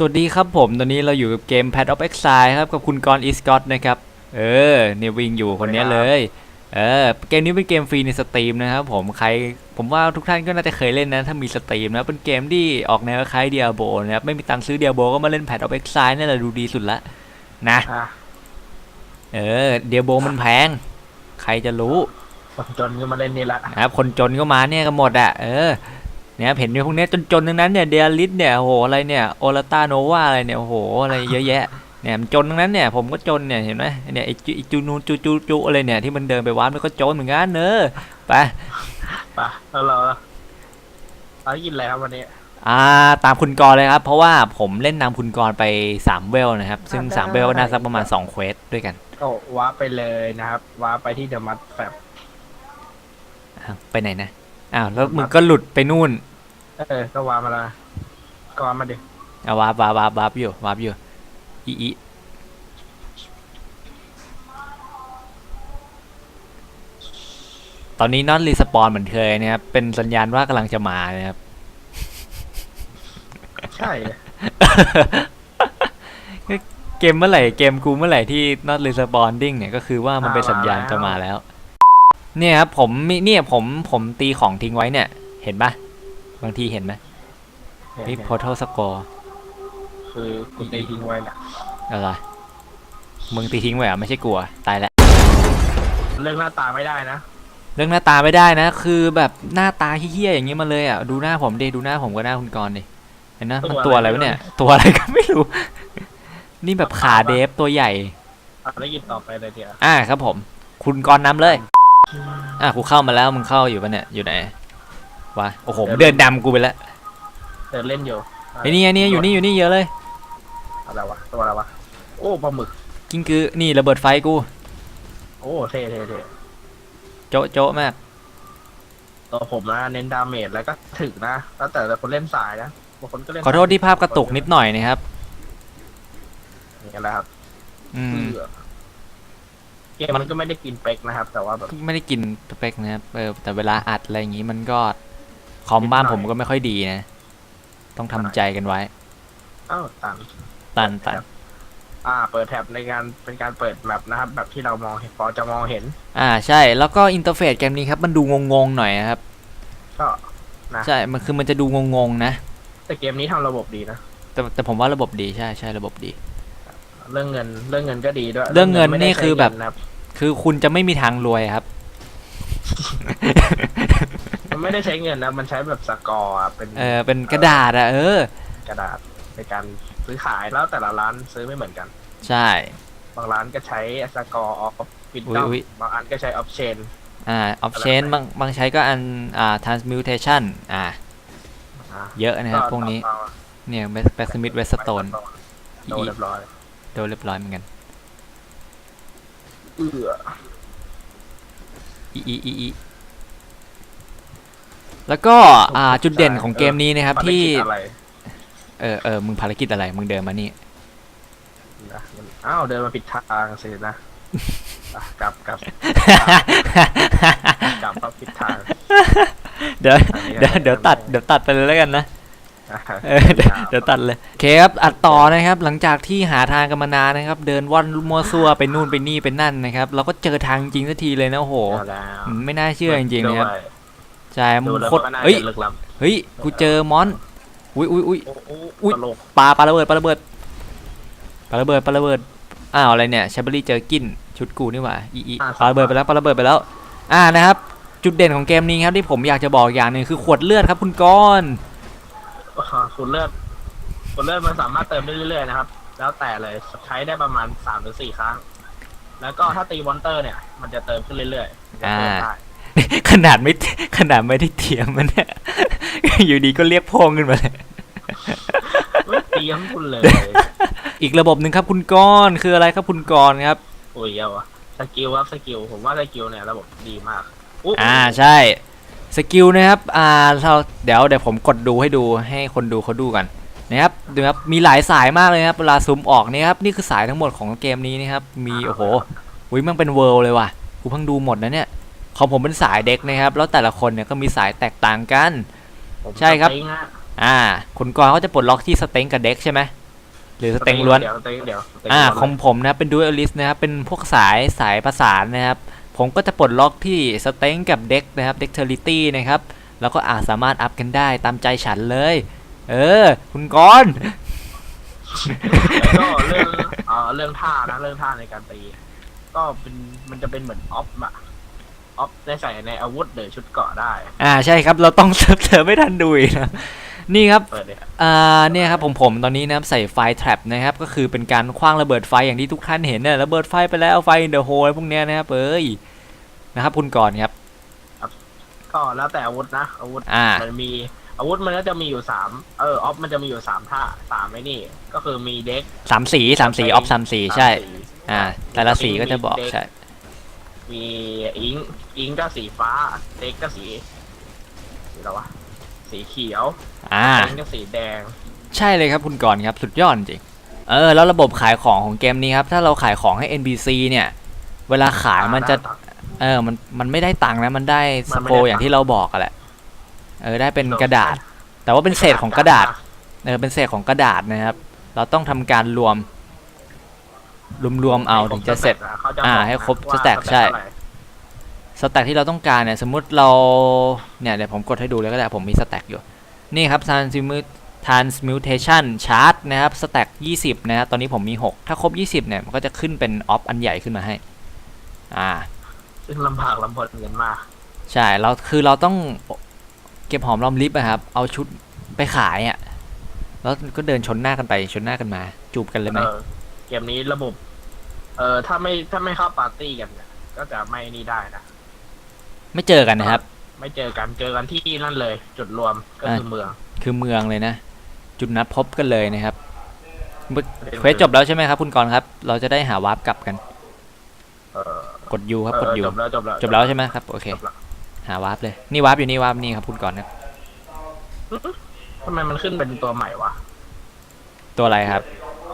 สวัสดีครับผมตอนนี้เราอยู่กับเกม Pad of Exile ครับกับคุณกรอีสกอตนะครับ เออเนี่ยวิ่งอยู่คนเนี้ยเลย เออเกมนี้เป็นเกมฟรีในสตรีมนะครับผมใครผมว่าทุกท่านก็น่าจะเคยเล่นนะ ถ้ามีสตรีมนะ เป็นเกมที่ออกแนวคล้ายเดียโบนะครับ ไม่มีตังค์ซื้อเดียโบก็มาเล่น Pad of Exile นี่แหละดูดีสุดละนะอะเออเดียโบมันแพง ใครจะรู้ คนจนก็มาเล่นนี่ละนะครับคนจนก็มาเนี่ยกันหมดอะเออ เนี่ยเห็นอยู่พวกเนี้ยจนๆทั้งนั้นเนี่ยเดียลิสเนี่ยโอ้โหอะไรเนี่ยโอลาตาโนวาอะไรเนี่ยโอ้โหอะไรเยอะแยะเนี่ยมันจนทั้งนั้นเนี่ยผมก็จนเนี่ยเห็นไหมเนี่ยไอจูไอจูนูจูจูจูอะไรเนี่ยที่มันเดินไปวัดมันก็จนเหมือนกันเนอะไปไปะแล้วเราเรากินอะไรครับวันนี้อ่าตามคุณกรเลยครับ เพราะว่าผมเล่นนำคุณกรไป3เวลนะครับ ซึ่ง3เวลก็น่าสักประมาณ2เควสด้วยกันก็ว้าร์ปไปเลยนะครับ ว้าร์ปไปที่เดอะมัดแฟบอ้าวไปไหนนะอ้าวแล้วมึงก็หลุดไปนู่น เออก็ว้าร์ปมาและก็ว้าร์ปมาดิเอาวาบวาบวาบวาบอยู่วาบอยู่อีอีตอนนี้นอตรีสปอนเหมือนเคยนะครับ เป็นสัญญาณว่ากำลังจะมานะครับ ใช่เกมเมื่อไหร่เกมกูเมื่อไหร่ที่ not responding เนี่ยก็คือว่ามันเป็นสัญญาณจะมาแล้ว เนี่ยครับผมมีเนี่ยผมผมตีของทิ้งไว้เนี่ย เห็นปะ บางทีเห็นไหมนี่ portal score คือคุณตีทิ้งไว้นะอะไรมึงตีทิ้งไว้เหรอะไม่ใช่กลัวตายแล้ว เรื่องหน้าตาไม่ได้นะเรื่องหน้าตาไม่ได้นะ คือแบบหน้าตาเฮี้ยๆอย่างนี้มาเลยอะ ดูหน้าผมดิ ดูหน้าผมกับหน้าคุณกรณ์ดิ เห็นนะมันตัวอะไรวะเนี่ย ตัวอะไรก็ไม่รู้ นี่แบบขาเดฟตัวใหญ่เอาได้ยินต่อไปเลยเดียวอ่าครับผม คุณกรณ์นำเลย อะกูเข้ามาแล้ว มึงเข้าอยู่ปะเนี่ย อยู่ไหน วะโอ้โหมึงเดินนำกูไปแล้วเดินเล่นอยู่ไอ้นี่ไงนี่อยู่นี่อยู่นี่เยอะเลยอะไรวะตัวอะไรวะโอ้ปลาหมึกกิ้งกือนี่ระเบิดไฟกู โอ้เท่เท่เท่โจ๊ะโจ๊ะมากตัวผมนะเน้นดาเมจแล้วก็ถึกนะแล้วแต่แต่คนเล่นสายนะบางคนก็เล่นขอโทษที่ภาพกระตุกนิดหน่อยนะครับนี่แหละครับอืมเพื่อเกมมันก็ไม่ได้กินเป็กนะครับ แต่ว่าแบบไม่ได้กินสเปคนะครับเออแต่เวลาอัดอะไรอย่างงี้มันก็ คอมบ้านผมก็ไม่ค่อยดีนะ ต้องทำใจกันไว้ อ้าวตันตันตันอ่า เปิดแท็บในการเป็นการเปิดแมปนะครับ แบบที่เรามองเห็นพอจะมองเห็น อ่าใช่ แล้วก็อินเทอร์เฟซเกมนี้ครับมันดูงงๆหน่อยนะครับ ก็นะใช่ มันคือมันจะดูงงๆนะ แต่เกมนี้ทำระบบดีนะ แต่แต่ผมว่าระบบดีใช่ใช่ระบบดี เรื่องเงินเรื่องเงินก็ดีด้วยเรื่องเงินไม่ได้นี่คือแบบ ใช้เงิะรับคือคุณจะไม่มีทางรวยครับ มันไม่ได้ใช้เงินนะมันใช้แบบสกอร์อะเป็นเออเป็นกระดาษอะเออ กระดาษในการซื้อขายแล้วแต่ละร้านซื้อไม่เหมือนกัน ใช่ บางร้านก็ใช้สกอร์ออฟฟินอุ๊ดยอมอุ๊ย บางอันก็ใช้ออฟเชน อ่าออฟเชนบางบางใช้ก็อันอ่า transmutation อ่า เยอะนะครับ พวกนี้ เนี่ยแบ็กสมิธเวสโตน โดนเรียบร้อยโดนเรียบร้อยเหมือนกัน เอื้ออีอีอีอี แล้วก็อ่าจุดเด่นของเกมนี้นะครับภารที่กิจอะไรเออเออมึงภารกิจอะไรมึงเดินมานี่นะมันอ้าวเดินมาผิดทางสินะอะกลับกลับกลับมาผิดทางเดี๋ยวเดี๋ยวเดี๋ยวตัดเดี๋ยวตัดไปเลยแล้วกันนะอะเออเดี๋ยวเดี๋ยวตัดเลยโอเคครับอัดต่อนะครับ หลังจากที่หาทางกันมานานนะครับ เดินว่อนมัวซัวไปนู่นไปนี่ไปนั่นนะครับ เราก็เจอทางจริงสักทีเลยนะโอ้โห เอาแล้วอืมไม่น่าเชื่อจริงๆนะครับ ด้วย ใช่มึดูงแล้วโคตรก็น่าเฮ้ยจะลึกล้ำเฮ้ยกูเจอมอนอุ้ยอุ้ยอุ้ยโอ้โหอุ๊ยตลกปลาปลาระเบิดปลาระเบิดปลาระเบิดปลาระเบิดอ้าวอะไรเนี่ยชับเบอรี่เจอกินชุดกูนี่หว่าอีอีปลาระเบิดไปแล้วปลาระเบิดไปแล้ว อ่านะครับ จุดเด่นของเกมนี้ครับที่ผมอยากจะบอกอย่างหนึ่งคือขวดเลือดครับคุณก้อนอ่าคุณเลือดคุณเลือดมันสามารถเติมได้เรื่อยๆนะครับ แล้วแต่เลยใช้ได้ประมาณสามหรือสี่ครั้ง แล้วก็ถ้าตีมอนเตอร์เนี่ย มันจะเติมขึ้นเรื่อยๆมันจะเติมได้ ขนาดไม่ขนาดไม่ได้เตรียมมันเนี่ยอยู่ดีก็เรียกพงขึ้นมาเลยไม่เตรียมคุณเลย อีกระบบหนึ่งครับคุณก้อนคืออะไรครับคุณก้อนครับ โอ้ยเอาวะสกิลครับสกิลผมว่าสกิลเนี่ยระบบดีมากอุ๊ยอ่าใช่สกิลนะครับอ่าเราเดี๋ยวเดี๋ยวผมกดดูให้ดูให้คนดูเขาดูกันนะครับดูครับมีหลายสายมากเลยนะครับเวลาซูมออกนี่ครับนี่คือสายทั้งหมดของเกมนี้นะครับมีโอ้โหอุ้ยมันเป็นเวิลด์เลยว่ะกูเพิ่งดูหมดนะเนี่ย ของผมเป็นสายเด็กนะครับ แล้วแต่ละคนเนี่ยก็มีสายแตกต่างกัน ผมใช่ครับ สเต็งอะอ่า คุณกรณ์เขาจะปลดล็อกที่สเต็งกับเด็กใช่ไหมหรือสเต็งล้วน เดี๋ยวสเต็งเดี๋ยวสเต็งอ่าล้วนของผมนะครับเป็นดูเอลิสนะครับเป็นพวกสายสายประสานนะครับ ผมก็จะปลดล็อกที่สเต็งกับเด็กนะครับเด็กเทอริตี้นะครับแล้วก็อาจสามารถอัพกันได้ตามใจฉันเลย เออ คุณกรณ์แล้วก็เรื่องเอ่อเรื่องท่านะเรื่องท่าในการตี ก็เป็นมันจะเป็นเหมือนออฟอะ ออฟได้ใส่ในอาวุธหรือชุดเกราะได้ อ่าใช่ครับเราต้องเสิร์ฟเสิร์ฟไม่ทันดูอีกนะนี่ครับเปิดเลยอ่าเนี่ยครับผมผมตอนนี้นะครับใส่ไฟแทรปนะครับก็คือเป็นการคว้างระเบิดไฟอย่างที่ทุกท่านเห็นเนี่ยระเบิดไฟไปแล้วไฟเดอะโฮพวกเนี้ยนะครับเอ้ยนะครับคุณกรณ์ครับ ก็แล้วแต่อาวุธนะ อาวุธอ่ามันมีอาวุธมันก็จะมีอยู่สามเออออฟมันจะมีอยู่สามท่าสามไอ้นี่ ก็คือมีเด็กสามสีสามสีออฟสามสีใช่อ่า แต่ละสีก็จะบอกมีเด็ใช่ มีอิงอิงก็สีฟ้าเด็กก็สีสีอะไรวะสีเขียวอ่าเด็กก็สีแดง ใช่เลยครับคุณกรณ์ครับ สุดยอดจริง เออ แล้วระบบขายของของเกมนี้ครับ ถ้าเราขายของให้ NPC เนี่ย เวลาขายมันจะ เออ มัน มันไม่ได้ตังค์นะ มันได้สโปรอย่างที่เราบอกอะแหละ เออ ได้เป็นกระดาษ แต่ว่าเป็นเศษของกระดาษ เออ เป็นเศษของกระดาษนะครับ เราต้องทำการรวม รวมๆเอาถึงจะเสร็จ เขาจะอ่าบอกให้ครบว่าสแต็กใช่เท่าไหร่สแต็กที่เราต้องการเนี่ย สมมุติเราเนี่ยเดี๋ยวผมกดให้ดูเลยก็ได้ผมมีสแต็กอยู่ นี่ครับ transmut transmutation chart นะครับสแต็ก20 นะครับตอนนี้ผมมี 6 ถ้าครบ 20 เนี่ย มันก็จะขึ้นเป็นออฟอันใหญ่ขึ้นมาให้ อ่า ซึ่งลำบากลำบนเงินมากใช่เราคือเราต้องเก็บหอมรอมริบอะครับ เอาชุดไปขายอะแล้วก็เดินชนหน้ากันไปชนหน้ากันมา จูบกันเลยไหม เออ เกมนี้ระบบ เออถ้าไม่ถ้าไม่เข้าปาร์ตี้กันเนี่ยก็จะไม่นี่ได้นะ ไม่เจอกันนะครับ ไม่เจอกันเจอกันที่นั่นเลย จุดรวมก็คือเมือง คือเมืองเลยนะ จุดนัดพบกันเลยนะครับเควสจบแล้วใช่ไหมครับ คุณกรณ์ครับ เราจะได้หาวาร์ปกลับกันเออกดยูครับกดเออยูจบแล้วจบแล้วจบแล้วใช่ไหมครับโอเคจบแล้วหาวาร์ปเลยนี่วาร์ปอยู่นี่วาร์ปนี่ครับคุณกรณ์ครับทำไมมันขึ้นเป็นตัวใหม่วะ ตัวอะไรครับ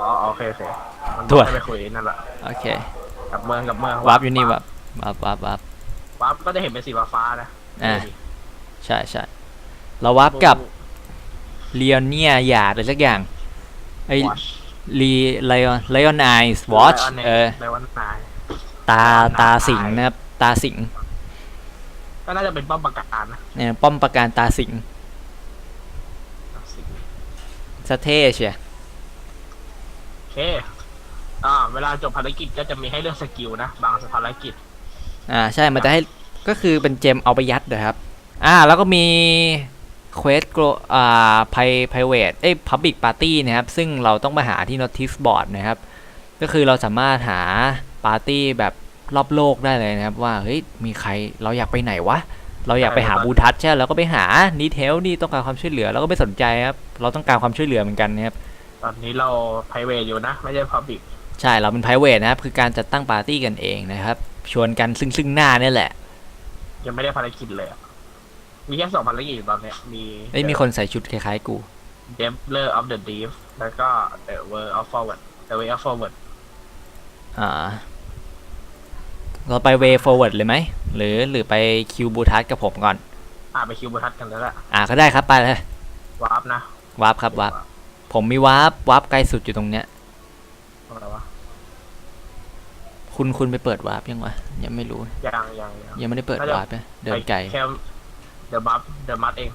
อ๋อโอเคโอเคมันตัวให้ไปคุยนั่นแหละโอเคกับเมืองกับเมืองวาร์ปอยู่นี่วาร์ปวาร์ปวาร์ปวาร์ป วาร์ปก็จะเห็นเป็นสีฟ้าๆนะอ่า ใช่ใช่เราวาร์ปกับเลียนเนียหยาดอะไรสักอย่างไอ Watch ลีไลออนไลออนไอส์วอช Lion เออในวันนาย ตาตาสิงนะครับตาสิงก็น่าจะเป็นป้อมปราการนะเนี่ยป้อมประการตาสิง สะเท่เชียโอ เค อ่า เวลาจบภารกิจก็จะมีให้เลือกสกิลนะ บางภารกิจ อ่าใช่มันจะให้ก็คือเป็นเจมเอาไปยัดนะครับ อ่าแล้วก็มีเควสโกอ่าไพไพเวทเอ้ยพับบิกปาร์ตี้นะครับ ซึ่งเราต้องมาหาที่ notice board นะครับ ก็คือเราสามารถหาปาร์ตี้แบบรอบโลกได้เลยนะครับ ว่าเฮ้ยมีใครเราอยากไปไหนวะ เราอยากไปหาบูทัสใช่เราก็ไปหาดีเทลนี่ต้องการความช่วยเหลือเราก็ไม่สนใจครับเราต้องการความช่วยเหลือเหมือนกันนะครับ ตอนนี้เราไพรเวทอยู่นะ ไม่ใช่พับบิกใช่เราเป็น private นะครับ คือการจัดตั้งปาร์ตี้กันเองนะครับ ชวนกันซึ่งซึ่งหน้าเนี่ยแหละ ยังไม่ได้ภารกิจเลยอะมีแค่สองภารกิจตอนเนี้ยมีเอ้ยมีคนใส่ชุดคล้ายๆกู Dempler of the Deep แล้วก็ The Way of Forward The Way of Forward อ่า เราไป way forward เลยไหม หรือหรือไปคิวบูทัสกับผมก่อน อ่าไปคิวบูทัสกันแล้วแหละอ่าก็ได้ครับไปเลย วาร์ปนะ วาร์ปครับวาร์ป ผมมีวาร์ปวาร์ปไกลสุดอยู่ตรงเนี้ย อะไรวะคุณคุณไปเปิดวาร์ปยังวะยังไม่รู้ ยังยังยังยังไม่ได้เปิดน่าจะวาร์ปนะเดินไกลแค่เดอะบัฟเดอะมัดเอง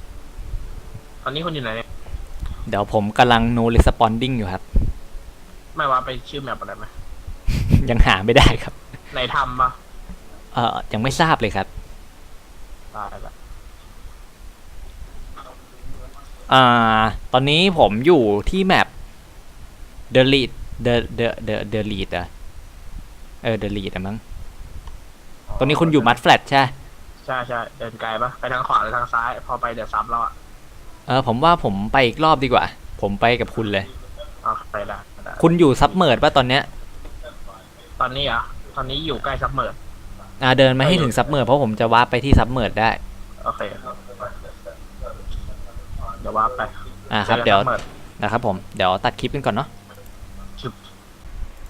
ตอนนี้คุณอยู่ไหนเนี่ยเดี๋ยวผมกำลัง no responding อยู่ครับ ไม่ว่าไปชื่อแมปอะไรไหมยังหาไม่ได้ครับ ในถ้ำปะเอ่อยังไม่ทราบเลยครับ ตายละ อ่าตอนนี้ผมอยู่ที่แมป the lead the the the the lead อะเออ the lead อะมั้งตอนนี้คุณอยู่มัดแฟลตใช่ใช่ใช่เดินไกลปะไปทางขวาหรือทางซ้าย พอไปเดอะซับแล้วอะเออผมว่าผมไปอีกรอบดีกว่า ผมไปกับคุณเลยอ๋อไปได้ได้คุณอยู่ซับเมิร์ดป่ะตอนเนี้ยตอนนี้อะตอนนี้อยู่ใกล้ซับเมิร์ดอ่าเดินมาให้ถึงซับเมิร์ดเพราะผมจะวาร์ปไปที่ซับเมิร์ดได้ โอเค เดี๋ยวว่าไปอ่าครับจอกันเดี๋ยวซับมิร์นะครับผมเดี๋ยวตัดคลิปกันก่อนเนาะชุบ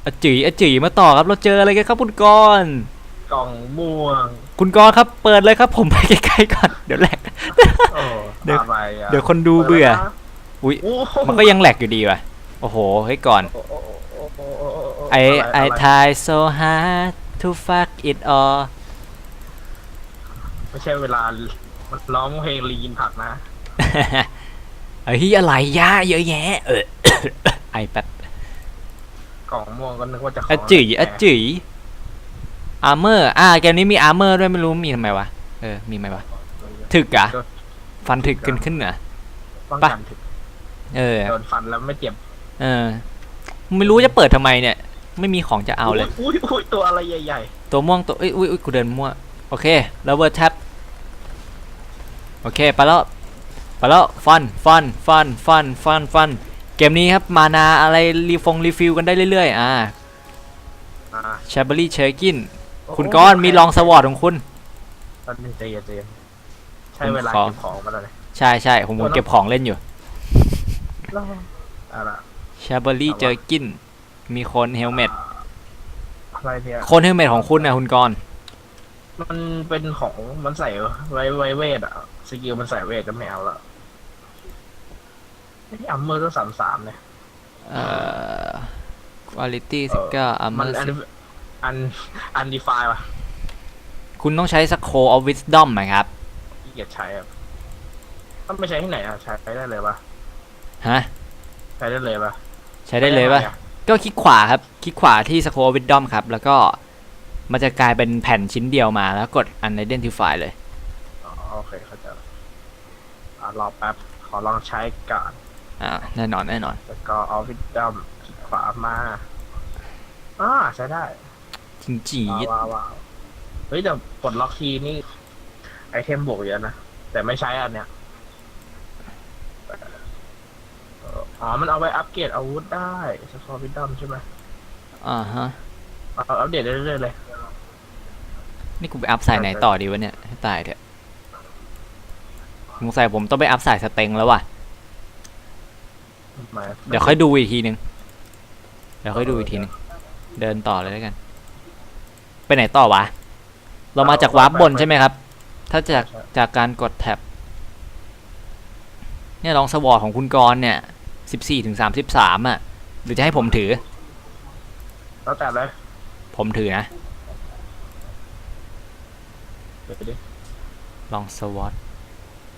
อาจีอาจีมาต่อครับเราเจออะไรกันครับคุณกรณ์กล่องม่วงคุณกรณ์ครับเปิดเลยครับ ผมไปใกล้ๆก่อนเดี๋ยวแหลก โอ้เดี๋ยวพาไปอะเดี๋ยวคนดูเบื่อปิดแล้วนะอุ๊ยโอ้โหมันก็ยังแหลกอยู่ดีว่ะโอ้โหเฮ้ยก่อน โอ้โอ้โอ้โอ้โอ้โอ้โอ้ I ะร I อะไร try so hard to fuck it all ไม่ใช่เวลามันร้องเพลงลีนผักนะ เฮ้ยอะไรยะเยอะแยะเออ ไอแป๊บกล่องม่วงก็นึกว่าจะขงอะจื๋ยแหมอะจื๋ยอาร์เมอร์อ่าเกมนี้มีอาร์เมอร์ด้วยไม่รู้มีทำไมวะเออมีไหมวะถึกอะฟันถึกขึ้นขึ้นเหรอป้องกันถึงเออโดนฟันแล้วไม่เจ็บเออ ไม่รู้จะเปิดทำไมเนี่ย ไม่มีของจะเอาเลยอุ้ยอุ้ยตัวอะไรใหญ่ตัวม่วงตัวเอ้ยอุ้ยอุ้ยกูเดินมั่วโอเคแล้วเวอร์แท็บโอเคไปแล้ว ไปแล้วฟันฟันฟันฟันฟันฟันเกมนี้ครับมานาอะไรรีฟงรีฟิลกันได้เรื่อยๆอ่าๆอ่าชาเบอรี่เชอร์กินโอ้คุณก้อนมีลองสวอตของคุณตอนนี้ใจเย็นใจเย็นใช่เวลาขอเก็บของมาแล้วเลยใช่ใช่ผมผมเก็บของเล่นอยู่แล้วอะไรชาเบอรี่เจอกินมีคนเฮลเมตอะไรเนี่ยคนเฮลเมตของคุณนะคุณกรณ์มันเป็นของมันใส่ไว้ไว้เวทอะสกิลมันใส่เวทก็ไม่เอาละ ไอ้อัมเมอร์ต้องสามสามเนี่ยเอ่อคุณภาพสิบเก้าอัมเมมัอนร์อันอันอันดีฟายว่ะคุณต้องใช้สโคออฟวิสดอมไหมครับที่เกียจใช้อะต้องไปใช้ที่ไหนอะใช้ได้เลยปะฮะ ใช้ได้เลยปะใช้ได้เลยปะใช้ด้หมอก็คลิกขวาครับ คลิกขวาที่ Scroll Wisdom ครับ แล้วก็มันจะกลายเป็นแผ่นชิ้นเดียวมาแล้วกด Unidentify เลย อ๋อโอเคเข้าใจละอ่ารอแป๊บขอลองใช้ก่อน อ่าแน่นอนแน่นอน แล้วก็เอาวิดดัมคลิกขวามาอ่าใช้ได้จริงจีว้าวว้าวว้าวเฮ้ยแต่ปลดล็อกทีนี่ ไอเทมบวกเยอะนะ แต่ไม่ใช้อันเนี้ยเอ่ออ๋อ มันเอาไว้อัปเกรดอาวุธได้สกอร์วิดดัมใช่ไหมอ่าฮะเอาอัปเดตได้เรื่อยๆเลย นี่กูไปอัพสายไหนต่อดีวะเนี่ยให้ตายเถอะสงสัยผมต้องไปอัพสายสเต็งแล้วว่ะ มาเดี๋ยวค่อยดูอีกทีนึงเดี๋ยวค่อยดูอีกทีนึงเดินต่อเลยแล้วกัน ไปไหนต่อวะ เรามาจากวาร์ปบนใช่ไหมครับ ถ้าจากจากการกดแท็บ เนี่ยลองสวอตของคุณกรณ์เนี่ยสิบสี่ถึงสามสิบสามอะ หรือจะให้ผมถือ แล้วแต่เลยผมถือนะ เดี๋ยวไปดิลองสวอต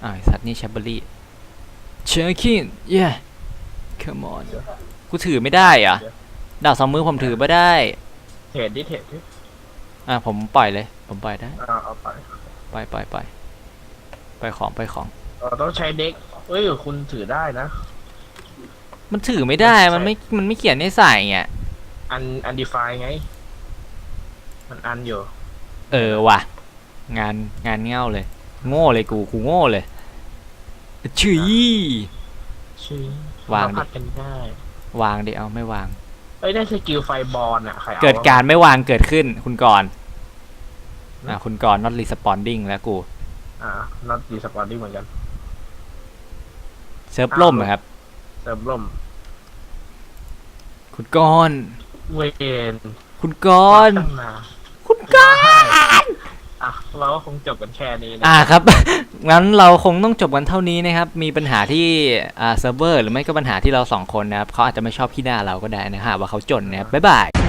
อ่าไอ้สัตว์นี่แชบเบอรี่เชอร์คินเย้ come on กูถือไม่ได้เหรอะดาบสองมือผมถือไม่ได้ เทรดดิเทรดดิอะผมปล่อยเลย ผมปล่อยได้อ่าเอาไปปล่อยปล่อยปล่อยปล่อยของปล่อยของ เราต้องใช้เด็กเอ้ยคุณถือได้นะ มันถือไม่ได้ มันไม่ มันไม่เขียนให้ใส่ไงอันอันดีฟายไง มันอันอยู่ เออว่ะ งานงานเง่าเลย โง่เลยกู กูโง่เลยชื่อ ชื่อวางดิเรพัดกันได้ วางดิเอาไม่วาง เอ้ยได้สกิลไฟบอลอะใครเอาเกิดวะการไม่วางเกิดขึ้นคุณกรณ์อะคุณกรณ์ not responding แล้วกูอ่า not d e s p o n d i n g เหมือนกัน เซิร์ฟล่มเหรอครับ เติมล่มคุณกรณ์เวนคุณกรณ์ตั้งนานคุณกรณ์อะ เราก็คงจบกันแค่นี้นะอ่าครับ งั้นเราคงต้องจบกันเท่านี้นะครับ มีปัญหาที่อ่าเซิร์ฟเวอร์หรือไม่ก็ปัญหาที่เราสองคนนะครับเขาอาจจะไม่ชอบขี้หน้าเราก็ได้นะฮะว่าเขาจนนะครับบ๊ายบาย